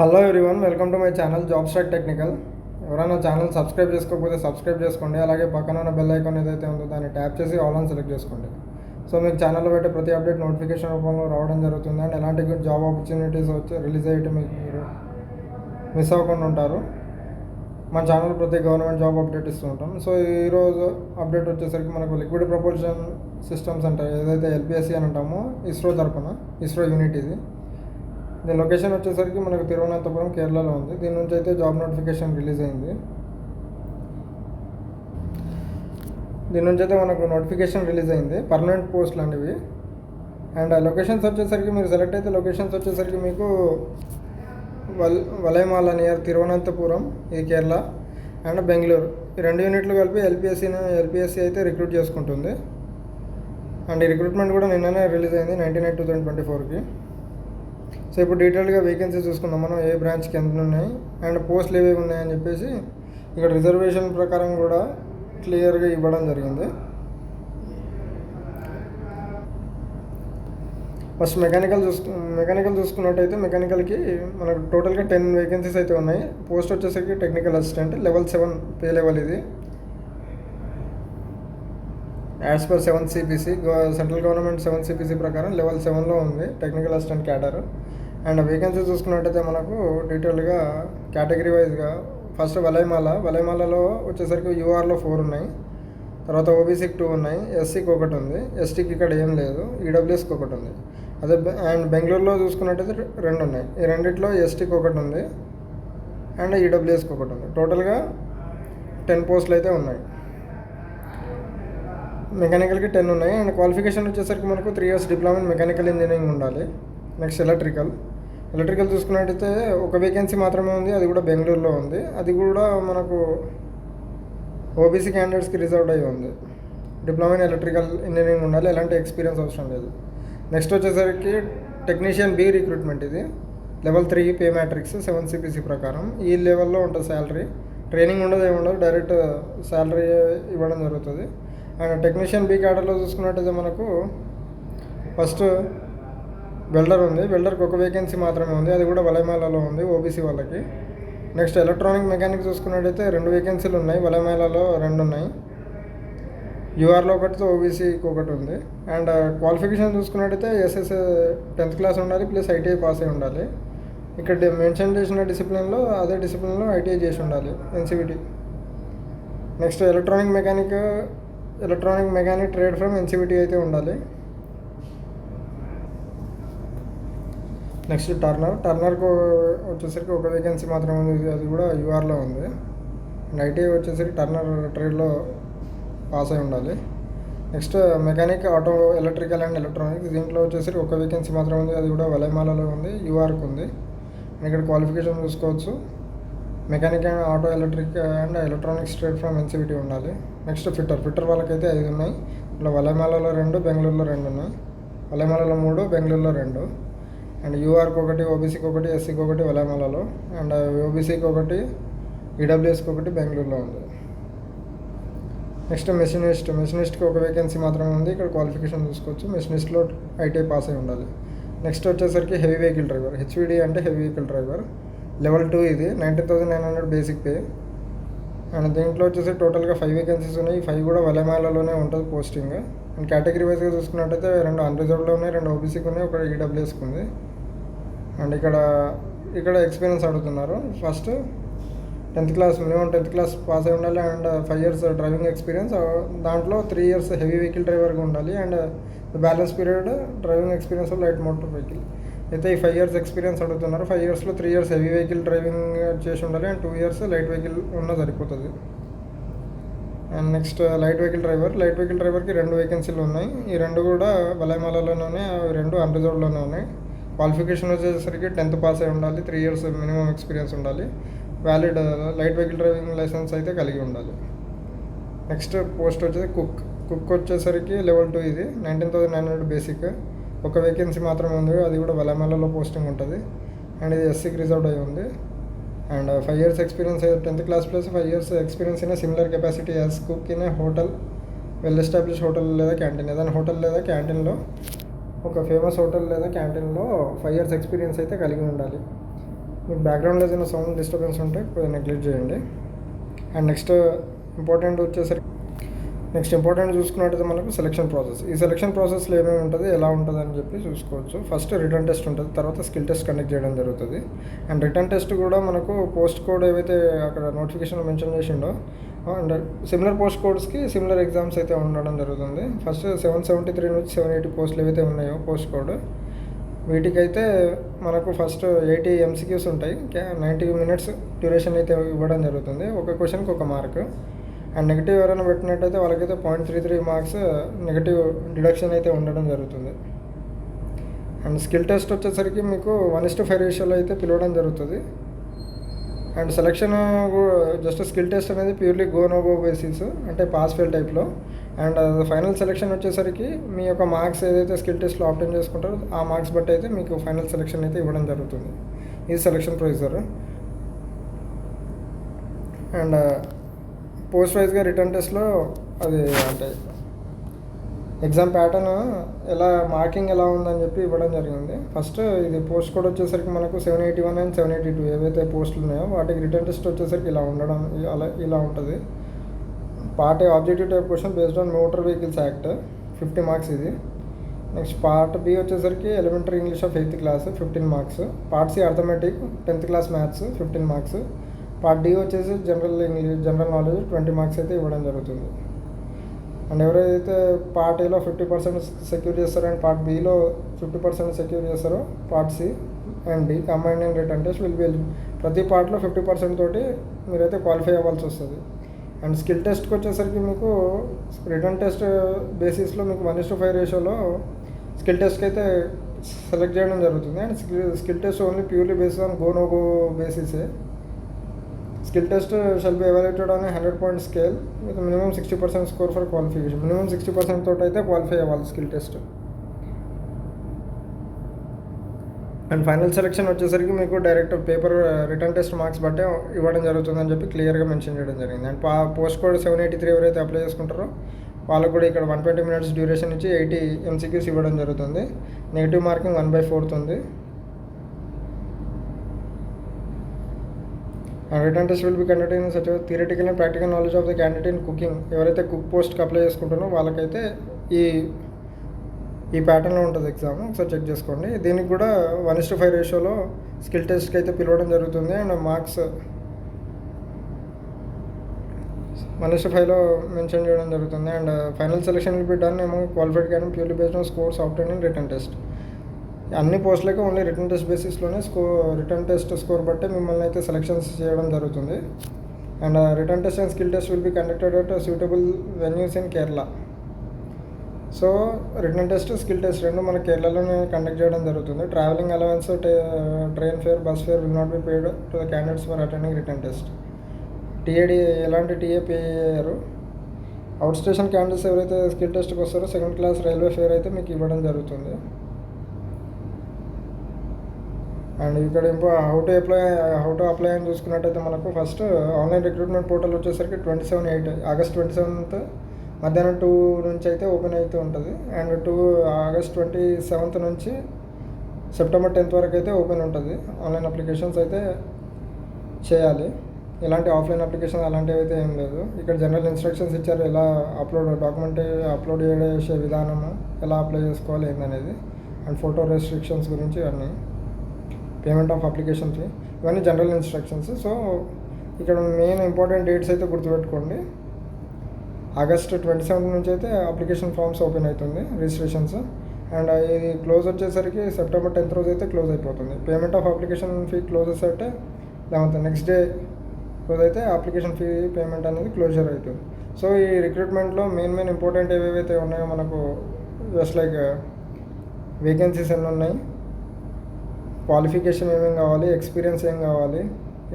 Hello everyone welcome to my channel job stack technical ఎవరైనా channel subscribe చేసుకోకపోతే subscribe చేసుకోండి. అలాగే పక్కన ఉన్న బెల్ ఐకాన్ ఏదైతే ఉందో దాన్ని ట్యాప్ చేసి ఆల్ ఆన్ సెలెక్ట్ చేసుకోండి. సో మీకు ఛానల్లో పెట్టే ప్రతి అప్డేట్ నోటిఫికేషన్ రూపంలో రావడం జరుగుతుంది. అండ్ ఎలాంటి జాబ్ ఆపర్చునిటీస్ వచ్చి రిలీజ్ అయ్యి మీకు మీరు మిస్ అవ్వకుండా ఉంటారు. మన ఛానల్ ప్రతి గవర్నమెంట్ జాబ్ అప్డేట్ ఇస్తూ ఉంటాం. సో ఈరోజు అప్డేట్ వచ్చేసరికి మనకు లిక్విడ్ ప్రపోర్షన్ సిస్టమ్స్ అంటారు ఏదైతే ఎల్పిఎస్సి అని అంటామో ఇస్రో తరపున ఇస్రో యూనిట్ ఇది. దీని లొకేషన్ వచ్చేసరికి మనకు తిరువనంతపురం కేరళలో ఉంది. దీని నుంచి అయితే జాబ్ నోటిఫికేషన్ రిలీజ్ అయింది. దీని నుంచి అయితే మనకు నోటిఫికేషన్ రిలీజ్ అయింది. పర్మనెంట్ పోస్ట్లు అనేవి. అండ్ ఆ లొకేషన్స్ వచ్చేసరికి మీరు సెలెక్ట్ అయితే లొకేషన్స్ వచ్చేసరికి మీకు వల్ వలయమాల నియర్ తిరువనంతపురం ఇది కేరళ అండ్ బెంగళూరు. ఈ రెండు యూనిట్లు కలిపి ఎల్పిఎస్సీని ఎల్పిఎస్సీ అయితే రిక్రూట్ చేసుకుంటుంది. అండ్ ఈ రిక్రూట్మెంట్ కూడా నిన్ననే రిలీజ్ అయింది nineteen eight two thousand twenty ఫోర్కి సో ఇప్పుడు డీటెయిల్గా వేకెన్సీ చూసుకుందాం. మనం ఏ బ్రాంచ్కి ఎంత ఉన్నాయి అండ్ పోస్ట్లు ఏవేవి ఉన్నాయని చెప్పేసి ఇక్కడ రిజర్వేషన్ ప్రకారం కూడా క్లియర్గా ఇవ్వడం జరిగింది. ఫస్ట్ మెకానికల్ చూసుకు మెకానికల్ చూసుకున్నట్టయితే మెకానికల్కి మనకు టోటల్గా టెన్ వేకెన్సీస్ అయితే ఉన్నాయి. పోస్ట్ వచ్చేసరికి technical assistant level seven pay level ఇది. As per seven CPC central government seven CPC ప్రకారం లెవెల్ సెవెన్లో ఉంది technical assistant cadre and vacancy చూసుకున్నట్టయితే మనకు డీటెయిల్గా కేటగిరీ వైజ్గా ఫస్ట్ వలైమాల వలైమాలలో వచ్చేసరికి యూఆర్లో ఫోర్ ఉన్నాయి. తర్వాత ఓబీసీకి టూ ఉన్నాయి. ఎస్సీకి ఒకటి ఉంది. ఎస్టీకి ఇక్కడ ఏం లేదు. ఈడబ్ల్యూఎస్కి ఒకటి ఉంది. అదే బె- అండ్ బెంగళూరులో చూసుకున్నట్టయితే రెండు ఉన్నాయి. ఈ రెండిట్లో ఎస్టీకి ఒకటి ఉంది. అండ్ ఈడబ్ల్యూఎస్కి ఒకటి ఉంది. టోటల్గా టెన్ పోస్టులు అయితే ఉన్నాయి. మెకానికల్కి టెన్ ఉన్నాయి. అండ్ క్వాలిఫికేషన్ వచ్చేసరికి మనకు three years diploma in mechanical engineering ఉండాలి. Next electrical. ఎలక్ట్రికల్ చూసుకున్నట్టయితే ఒక వేకెన్సీ మాత్రమే ఉంది. అది కూడా బెంగళూరులో ఉంది. అది కూడా మనకు ఓబీసీ క్యాండిడేట్స్కి రిజర్వ్డ్ అయి ఉంది. డిప్లొమా ఇన్ ఎలక్ట్రికల్ ఇంజనీరింగ్ ఉండాలి. ఎలాంటి ఎక్స్పీరియన్స్ అవసరం లేదు. నెక్స్ట్ వచ్చేసరికి టెక్నీషియన్ బి రిక్రూట్మెంట్ ఇది. Level three pay matrix seven CPC ప్రకారం. ఈ లెవెల్లో ఉంటుంది శాలరీ ట్రైనింగ్ ఉండదు ఏమి ఉండదు డైరెక్ట్ శాలరీ ఇవ్వడం జరుగుతుంది. అండ్ టెక్నీషియన్ బీ క్యాటర్లో చూసుకున్నట్టయితే మనకు ఫస్ట్ వెల్డర్ ఉంది. వెల్డర్కి ఒక వేకెన్సీ మాత్రమే ఉంది. అది కూడా వలయమాలలో ఉంది ఓబీసీ వాళ్ళకి. నెక్స్ట్ ఎలక్ట్రానిక్ మెకానిక్ చూసుకున్నట్టయితే రెండు వేకెన్సీలు ఉన్నాయి. వలయమాలలో రెండు ఉన్నాయి. యూఆర్లో ఒకటితో ఓబీసీకి ఒకటి ఉంది. అండ్ క్వాలిఫికేషన్ uh, చూసుకున్నట్టయితే ఎస్ఎస్ టెన్త్ క్లాస్ ఉండాలి ప్లస్ ఐటీఐ పాస్ అయి ఉండాలి. ఇక్కడ మెన్షన్ చేసిన డిసిప్లిన్లో అదే డిసిప్లిన్లో ఐటీఐ చేసి ఉండాలి NCBT next electronic mechanic electronic mechanic trade from NCBT అయితే ఉండాలి. Next Turner. టర్నర్కు వచ్చేసరికి ఒక వేకెన్సీ మాత్రమే ఉంది. అది కూడా యూఆర్లో ఉంది. అండ్ ఐటీఐ వచ్చేసరికి టర్నర్ ట్రేడ్లో పాస్ అయి ఉండాలి. Next mechanic auto electrical and electronics దీంట్లో వచ్చేసరికి ఒక వేకెన్సీ మాత్రం ఉంది. అది కూడా వలైమాలలో ఉంది. యూఆర్కు ఉంది. అండ్ ఇక్కడ క్వాలిఫికేషన్ చూసుకోవచ్చు. Mechanic and auto electric and electronics trade from NCVT ఉండాలి. నెక్స్ట్ ఫిట్టర్ ఫిట్టర్ వాళ్ళకైతే ఐదు ఉన్నాయి. ఇలా వలైమాలలో రెండు బెంగళూరులో రెండు ఉన్నాయి. వలైమాలలో మూడు బెంగళూరులో రెండు. అండ్ యూఆర్కి ఒకటి ఓబీసీకి ఒకటి ఎస్సీకి ఒకటి వలైమాలలో అండ్ ఓబీసీకి ఒకటి ఈడబ్ల్యూఎస్కి ఒకటి బెంగళూరులో ఉంది. నెక్స్ట్ మెషినిస్ట్ మెషినిస్ట్కి ఒక వేకెన్సీ మాత్రమే ఉంది. ఇక్కడ క్వాలిఫికేషన్ చూసుకోవచ్చు. మెషినిస్ట్లో ఐటీఐ పాస్ అయి ఉండాలి. నెక్స్ట్ వచ్చేసరికి హెవీ వెహికల్ డ్రైవర్ హెచ్విడి అంటే heavy vehicle driver level two ఇది. Nineteen thousand nine hundred basic pay. And దీంట్లో వచ్చేసి టోటల్గా ఫైవ్ వేకెన్సీస్ ఉన్నాయి. ఫైవ్ కూడా వలమాలలోనే ఉంటుంది పోస్టింగ్. అండ్ కేటగిరీ వైజ్గా చూసుకున్నట్టయితే రెండు అన్రిజర్వ్లో ఉన్నాయి రెండు ఓబీసీకి ఉన్నాయి ఒక ఈడబ్ల్యూఎస్కి ఉంది. అండ్ ఇక్కడ ఇక్కడ ఎక్స్పీరియన్స్ అడుగుతున్నారు. First tenth class minimum tenth class pass అయి ఉండాలి. And five years driving experience. దాంట్లో త్రీ ఇయర్స్ హెవీ వెహికల్ డ్రైవర్గా ఉండాలి. And balance period driving experience light motor vehicle. అయితే ఈ ఫైవ్ ఇయర్స్ ఎక్స్పీరియన్స్ అడుగుతున్నారు. ఫైవ్ ఇయర్స్లో three years heavy vehicle driving చేసి ఉండాలి. And two years light vehicle ఉన్న సరిపోతుంది. And next light vehicle driver light vehicle డ్రైవర్కి రెండు వేకెన్సీలు ఉన్నాయి. ఈ రెండు కూడా వలయమాలలోనే అవి రెండు అన్రిజర్వ్లోనే ఉన్నాయి. క్వాలిఫికేషన్ వచ్చేసరికి టెన్త్ పాస్ అయి ఉండాలి. త్రీ ఇయర్స్ మినిమం ఎక్స్పీరియన్స్ ఉండాలి. Valid light vehicle driving licence అయితే కలిగి ఉండాలి. నెక్స్ట్ పోస్ట్ వచ్చేసి కుక్ కుక్ వచ్చేసరికి లెవెల్ టూ ఇది. Nineteen thousand nine hundred basic ఒక వేకెన్సీ మాత్రమే ఉంది. అది కూడా వలమలలో పోస్టింగ్ ఉంటుంది. అండ్ ఇది ఎస్సీకి రిజర్వ్డ్ అయి ఉంది. And five years experience tenth class plus five years experience అయినా similar capacity as cook in a hotel well establish hotel లేదా క్యాంటీన్ ఏదైనా హోటల్ లేదా క్యాంటీన్లో ఒక ఫేమస్ హోటల్ లేదా క్యాంటీన్లో ఫైవ్ ఇయర్స్ ఎక్స్పీరియన్స్ అయితే కలిగి ఉండాలి. మీకు బ్యాక్గ్రౌండ్లో ఏదైనా సౌండ్ డిస్టర్బెన్స్ ఉంటే కొద్దిగా నెగ్లెక్ట్ చేయండి. అండ్ నెక్స్ట్ ఇంపార్టెంట్ వచ్చేసరికి నెక్స్ట్ ఇంపార్టెంట్ చూసుకున్నట్టయితే మనకు సెలక్షన్ ప్రాసెస్ ఈ సెలక్షన్ ప్రాసెస్లో ఏమేమి ఉంటుంది ఎలా ఉంటుంది అని చెప్పి చూసుకోవచ్చు. ఫస్ట్ రిటర్న్ టెస్ట్ ఉంటుంది తర్వాత స్కిల్ టెస్ట్ కండక్ట్ చేయడం జరుగుతుంది. అండ్ రిటర్న్ టెస్ట్ కూడా మనకు పోస్ట్ కోడ్ ఏవైతే అక్కడ నోటిఫికేషన్ మెన్షన్ చేసిండో అండ్ సిమిలర్ పోస్ట్ కోడ్స్కి సిమిలర్ ఎగ్జామ్స్ అయితే ఉండడం జరుగుతుంది. ఫస్ట్ సెవెన్ సెవెంటీ త్రీ నుంచి సెవెన్ ఎయిటీ పోస్టులు ఏవైతే ఉన్నాయో పోస్ట్ కోడ్ వీటికైతే మనకు ఫస్ట్ ఎయిటీ ఎంసీక్యూస్ ఉంటాయి. నైంటీ మినిట్స్ డ్యూరేషన్ అయితే ఇవ్వడం జరుగుతుంది. ఒక క్వశ్చన్కి ఒక మార్క్ అండ్ నెగిటివ్ ఎవరైనా పెట్టినట్టయితే వాళ్ళకైతే point three three marks negative deduction అయితే ఉండడం జరుగుతుంది. అండ్ స్కిల్ టెస్ట్ వచ్చేసరికి మీకు వన్ ఇస్ టు ఫైవ్ రేషియోలో అయితే పిలవడం జరుగుతుంది. And selection just skill test అనేది purely go no go basis అంటే పాస్ ఫెయిల్ టైప్లో అండ్ ఫైనల్ సెలక్షన్ వచ్చేసరికి మీ యొక్క మార్క్స్ ఏదైతే స్కిల్ టెస్ట్లో ఆప్టైన్ చేసుకుంటారో ఆ మార్క్స్ బట్టి అయితే మీకు ఫైనల్ సెలెక్షన్ అయితే ఇవ్వడం జరుగుతుంది. ఇది సెలక్షన్ ప్రొసీజర్ అండ్ పోస్ట్ వైజ్గా రిటర్న్ టెస్ట్లో అది అంటే ఎగ్జామ్ ప్యాటర్న్ ఎలా మార్కింగ్ ఎలా ఉందని చెప్పి ఇవ్వడం జరిగింది. ఫస్ట్ ఇది పోస్ట్ కోడ్ వచ్చేసరికి మనకు seven eighty one and seven eighty two ఏవైతే పోస్టులు ఉన్నాయో వాటికి రిటర్న్ టెస్ట్ వచ్చేసరికి ఇలా ఉండడం అలా ఇలా ఉంటుంది. Part objective type question based on motor vehicles act fifty marks ఇది. నెక్స్ట్ పార్ట్ బి వచ్చేసరికి elementary English of eighth class fifteen marks. Part C arithmetic tenth class maths fifteen marks. Part D వచ్చేసి general English general knowledge twenty marks అయితే ఇవ్వడం జరుగుతుంది. And ఎవరైతే part ఏలో fifty percent secure చేస్తారో and part బిలో fifty percent secure చేస్తారో part C and D combine and written test will be ప్రతి పార్ట్లో ఫిఫ్టీ పర్సెంట్ తోటి మీరైతే క్వాలిఫై అవ్వాల్సి వస్తుంది. అండ్ స్కిల్ టెస్ట్కి వచ్చేసరికి మీకు రిటర్న్ టెస్ట్ బేసిస్లో మీకు వన్ ఇస్ టు ఫైవ్ రేషియోలో స్కిల్ టెస్ట్కి అయితే సెలెక్ట్ చేయడం జరుగుతుంది. And skill skill test only purely based on go no go బేసిసే skill test shall be evaluated on hundred point scale with minimum sixty percent score for qualification minimum sixty percent తోటి అయితే qualify అవ్వాలి skill test and final selection వచ్చేసరికి మీకు direct paper written test marks బట్టే ఇవ్వడం జరుగుతుందని చెప్పి క్లియర్గా మెన్షన్ చేయడం జరిగింది. అండ్ పా post code seven eighty three ఎవరైతే అప్లై చేసుకుంటారో వాళ్ళకు కూడా ఇక్కడ వన్ ట్వంటీ మినిట్స్ డ్యూరేషన్ ఇచ్చి ఎయిటీ ఎంసీక్యూస్ ఇవ్వడం జరుగుతుంది. Negative marking one by fourth ఉంది. Written test will be conduct in such theoretical and practical knowledge of the candidate in cooking ఎవరైతే కుక్ పోస్ట్కి అప్లై చేసుకుంటారో వాళ్ళకైతే ఈ ఈ ప్యాటర్న్లో ఉంటుంది ఎగ్జామ్ ఒకసారి చెక్ చేసుకోండి. దీనికి కూడా వన్ ఇస్ టు ఫైవ్ రేషియోలో స్కిల్ టెస్ట్కి అయితే పిలవడం జరుగుతుంది. అండ్ మార్క్స్ వన్ ఇస్ ఫైవ్లో మెన్షన్ చేయడం జరుగుతుంది. And final selection will be done ఏమో క్వాలిఫైడ్ కానీ purely based on scores after and written test అన్ని పోస్టులకి ఓన్లీ రిటర్న్ టెస్ట్ బేసిస్లోనే స్కో రిటర్న్ టెస్ట్ స్కోర్ బట్టి మిమ్మల్ని అయితే సెలెక్షన్స్ చేయడం జరుగుతుంది. And written test and skill test will be conducted at suitable venues in Kerala so written test skill test రెండు మన కేరళలోనే కండక్ట్ చేయడం జరుగుతుంది. Travelling allowance train fare bus fare will not be paid to the candidates for attending written test TAD ఎలాంటి TA pay అయ్యారు? Out station candidates ఎవరైతే skill టెస్ట్కి వస్తారో సెకండ్ క్లాస్ రైల్వే ఫేర్ అయితే మీకు ఇవ్వడం జరుగుతుంది. అండ్ ఇక్కడ ఇంకో how to apply how to apply అని చూసుకున్నట్టయితే మనకు ఫస్ట్ ఆన్లైన్ రిక్రూట్మెంట్ పోర్టల్ వచ్చేసరికి twenty seven eight August twenty seventh మధ్యాహ్నం టూ నుంచి అయితే ఓపెన్ అయితే ఉంటుంది. And two August twenty seventh నుంచి సెప్టెంబర్ టెన్త్ వరకు అయితే ఓపెన్ ఉంటుంది. ఆన్లైన్ అప్లికేషన్స్ అయితే చేయాలి. ఎలాంటి ఆఫ్లైన్ అప్లికేషన్ అలాంటివి అయితే ఏం లేదు. ఇక్కడ జనరల్ ఇన్స్ట్రక్షన్స్ ఇచ్చారు ఎలా అప్లోడ్ డాక్యుమెంట్ అప్లోడ్ చేసే విధానము ఎలా అప్లై చేసుకోవాలి ఏందనేది అండ్ ఫోటో రెస్ట్రిక్షన్స్ గురించి అన్నీ. పేమెంట్ ఆఫ్ అప్లికేషన్ ఫీ ఇవన్నీ జనరల్ ఇన్స్ట్రక్షన్స్ సో ఇక్కడ మెయిన్ ఇంపార్టెంట్ డేట్స్ అయితే గుర్తుపెట్టుకోండి. ఆగస్ట్ ట్వంటీ సెవెంత్ నుంచి అయితే అప్లికేషన్ ఫామ్స్ ఓపెన్ అవుతుంది రిజిస్ట్రేషన్స్ అండ్ ఇది క్లోజ్ వచ్చేసరికి సెప్టెంబర్ టెన్త్ రోజు అయితే క్లోజ్ అయిపోతుంది. Payment of application fee closes అయితే లెవెన్త్ నెక్స్ట్ డే రోజు అయితే అప్లికేషన్ ఫీ పేమెంట్ అనేది క్లోజర్ అవుతుంది. సో ఈ రిక్రూట్మెంట్లో మెయిన్ మెయిన్ ఇంపార్టెంట్ ఏవేవైతే ఉన్నాయో మనకు జస్ట్ లైక్ వేకెన్సీస్ ఎన్ని ఉన్నాయి. క్వాలిఫికేషన్ ఏమేమి కావాలి ఎక్స్పీరియన్స్ ఏం కావాలి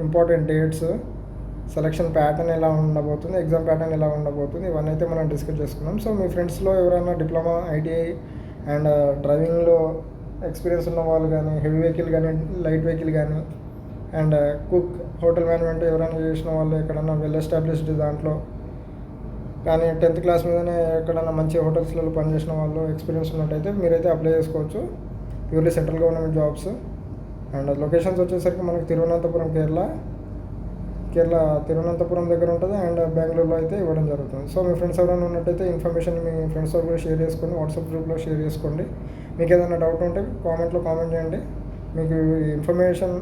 ఇంపార్టెంట్ డేట్స్ సెలక్షన్ ప్యాటర్న్ ఎలా ఉండబోతుంది ఎగ్జామ్ ప్యాటర్న్ ఎలా ఉండబోతుంది ఇవన్నీ అయితే మనం డిస్కస్ చేసుకున్నాం సో మీ ఫ్రెండ్స్లో ఎవరైనా డిప్లొమా ఐటీఐ అండ్ డ్రైవింగ్లో ఎక్స్పీరియన్స్ ఉన్న వాళ్ళు కానీ హెవీ వెహికల్ కానీ లైట్ వెహికల్ కానీ అండ్ కుక్ హోటల్ మేనేజ్మెంట్ ఎవరైనా చేసిన వాళ్ళు ఎక్కడన్నా వెల్ ఎస్టాబ్లిష్డ్ దాంట్లో కానీ టెన్త్ క్లాస్ మీదనే ఎక్కడన్నా మంచి హోటల్స్లలో పనిచేసిన వాళ్ళు ఎక్స్పీరియన్స్ ఉన్నట్టయితే మీరైతే అప్లై చేసుకోవచ్చు. Purely central government jobs. And locations వచ్చేసరికి మనకి తిరువనంతపురం కేరళ. కేరళ తిరువనంతపురం దగ్గర ఉంటుంది అండ్ బెంగళూరులో అయితే ఇవ్వడం జరుగుతుంది. సో మీ ఫ్రెండ్స్ ఎవరైనా ఉన్నట్టయితే ఇన్ఫర్మేషన్ మీ ఫ్రెండ్స్తో కూడా షేర్ చేసుకోండి వాట్సాప్ గ్రూప్లో షేర్ చేసుకోండి. మీకు ఏదైనా డౌట్ ఉంటే కామెంట్లో కామెంట్ చేయండి. మీకు ఇన్ఫర్మేషన్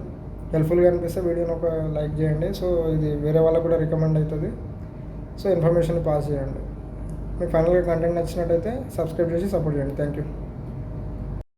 హెల్ప్ఫుల్గా అనిపిస్తే వీడియోని ఒక లైక్ చేయండి. సో ఇది వేరే వాళ్ళకు కూడా రికమెండ్ అవుతుంది. సో ఇన్ఫర్మేషన్ పాస్ చేయండి. మీకు ఫైనల్గా కంటెంట్ నచ్చినట్టయితే సబ్స్క్రైబ్ చేసి సపోర్ట్ చేయండి. Thank you